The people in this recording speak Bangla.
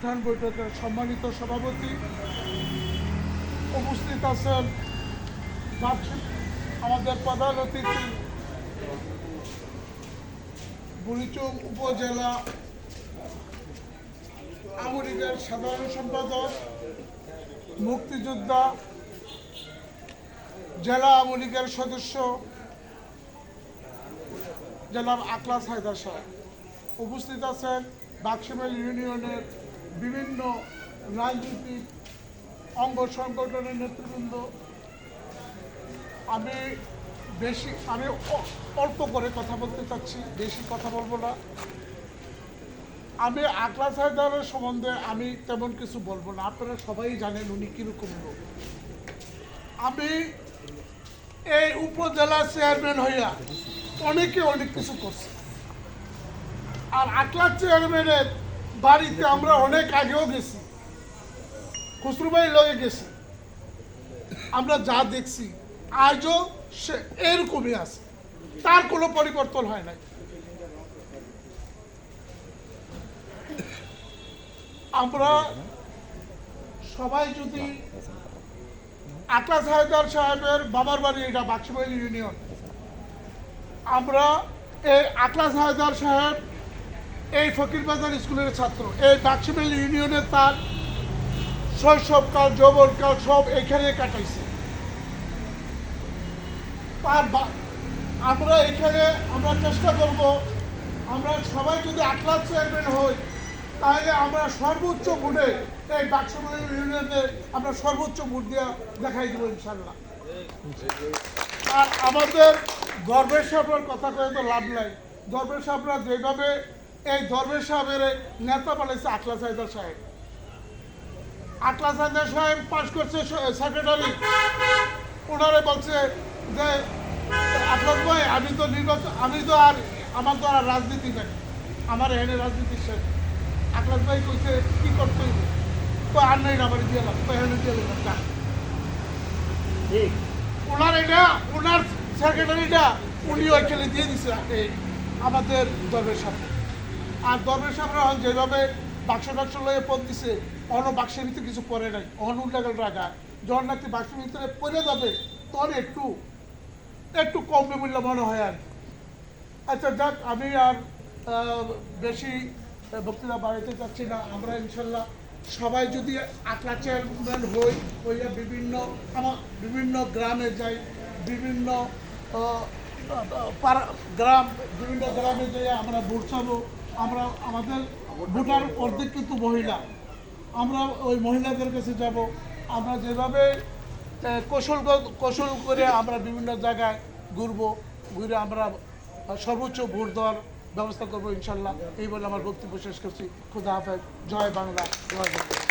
প্রধান বৈঠকের সম্মানিত সভাপতি উপস্থিত আছেন আমাদের প্রধান অতিথি বুড়িচুং উপজেলা আওয়ামী সাধারণ সম্পাদক, মুক্তিযোদ্ধা, জেলা আওয়ামী লীগের সদস্য, জেলার আকলাস হায়দার সাহেব। উপস্থিত আছেন বাক্সিমেল ইউনিয়নের বিভিন্ন রাজনৈতিক অঙ্গ সংগঠনের নেতৃবৃন্দ। আমি বেশি, আমি অল্প করে কথা বলতে চাচ্ছি, বেশি কথা বলব না। আমি আকলাস হায়দারের সম্বন্ধে আমি তেমন কিছু বলব না। আপনারা সবাই জানেন উনি কীরকম লোক। আমি এই উপজেলা চেয়ারম্যান হইয়া অনেকে অনেক কিছু করছে। আর আকলার চেয়ারম্যানের বাড়িতে আমরা অনেক আগেও গেছি। খুসরুভাই লগে গেছি। আমরা যা দেখছি, আজও সে এরকমই আছে। তার কোনো পরিবর্তন হয় নাই। আমরা সবাই যদি আকাশ হায়দার সাহেবের বাবার বাড়ি, এটা বাক্সবাইল ইউনিয়ন। আমরা এই আকলাস হায়দার সাহেব এই ফকিরবাজার স্কুলের ছাত্র, এই বাক্সিমেল ইউনিয়নে তার শৈশবকাল যৌবনকাল সব এখানে কাটাইছে। তার আমরা এখানে, আমরা চেষ্টা করব, আমরা সবাই যদি আকলাস চেয়ারম্যান হই, তাহলে আমরা সর্বোচ্চ ভোটে এই বাক্সিমেল ইউনিয়নে আমরা সর্বোচ্চ ভোট দেওয়া দেখাই দেবো ইনশাল্লাহ আর আমাদের গর্বের সাহেবের কথা কয়ে তো লাভ নাই। দরবেশ সাহেবরা যেভাবে এই ধর্মের সাহেবের নেতা বানাইছে আকলাস হায়দার সাহেব। হায়দার সাহেব পাশ করছে সেক্রেটারি ওনারে বলছে যে আকলাস ভাই আমি তো নির্বাচন আমি তো আর আমার তো আর রাজনীতি নাই। আমার এখানে রাজনীতি শেষ। ভাই কইছে কি করতে তো আর নাই দিয়ে লাভ তো এখানে দিয়ে। ঠিক। ওনার এটা ওনার সেক্রেটারিটা উনি ওইখানে দিয়ে দিছে আমাদের দরবের সামনে আর সামনে এখন যেভাবে বাক্স টাক্স লয়ে পদ দিছে অন্য বাক্সের ভিতরে কিছু পরে নাই। অন্য উল্টাগাল রাখা যখন নাকি বাক্সের ভিতরে পড়ে যাবে তখন একটু একটু কম মূল্য মনে হয় আর আচ্ছা যাক, আমি আর বেশি বক্তৃতা বাড়াইতে চাচ্ছি না। আমরা ইনশাল্লাহ সবাই যদি আকলা চেয়ারম্যান হই, হইয়া বিভিন্ন, আমার বিভিন্ন গ্রামে যাই, বিভিন্ন গ্রাম, বিভিন্ন গ্রামে যাই আমরা চাবো আমরা আমাদের ভোটার অর্ধেক কিন্তু মহিলা। আমরা ওই মহিলাদের কাছে যাব। আমরা যেভাবে কৌশল কৌশল করে আমরা বিভিন্ন জায়গায় ঘুরবো, ঘুরে আমরা সর্বোচ্চ ভোট দেওয়ার ব্যবস্থা করব ইনশাল্লাহ। এই বলে আমার বক্তব্য শেষ করছি। খুদা হাফেজ। জয় বাংলা। জয় বাংলা।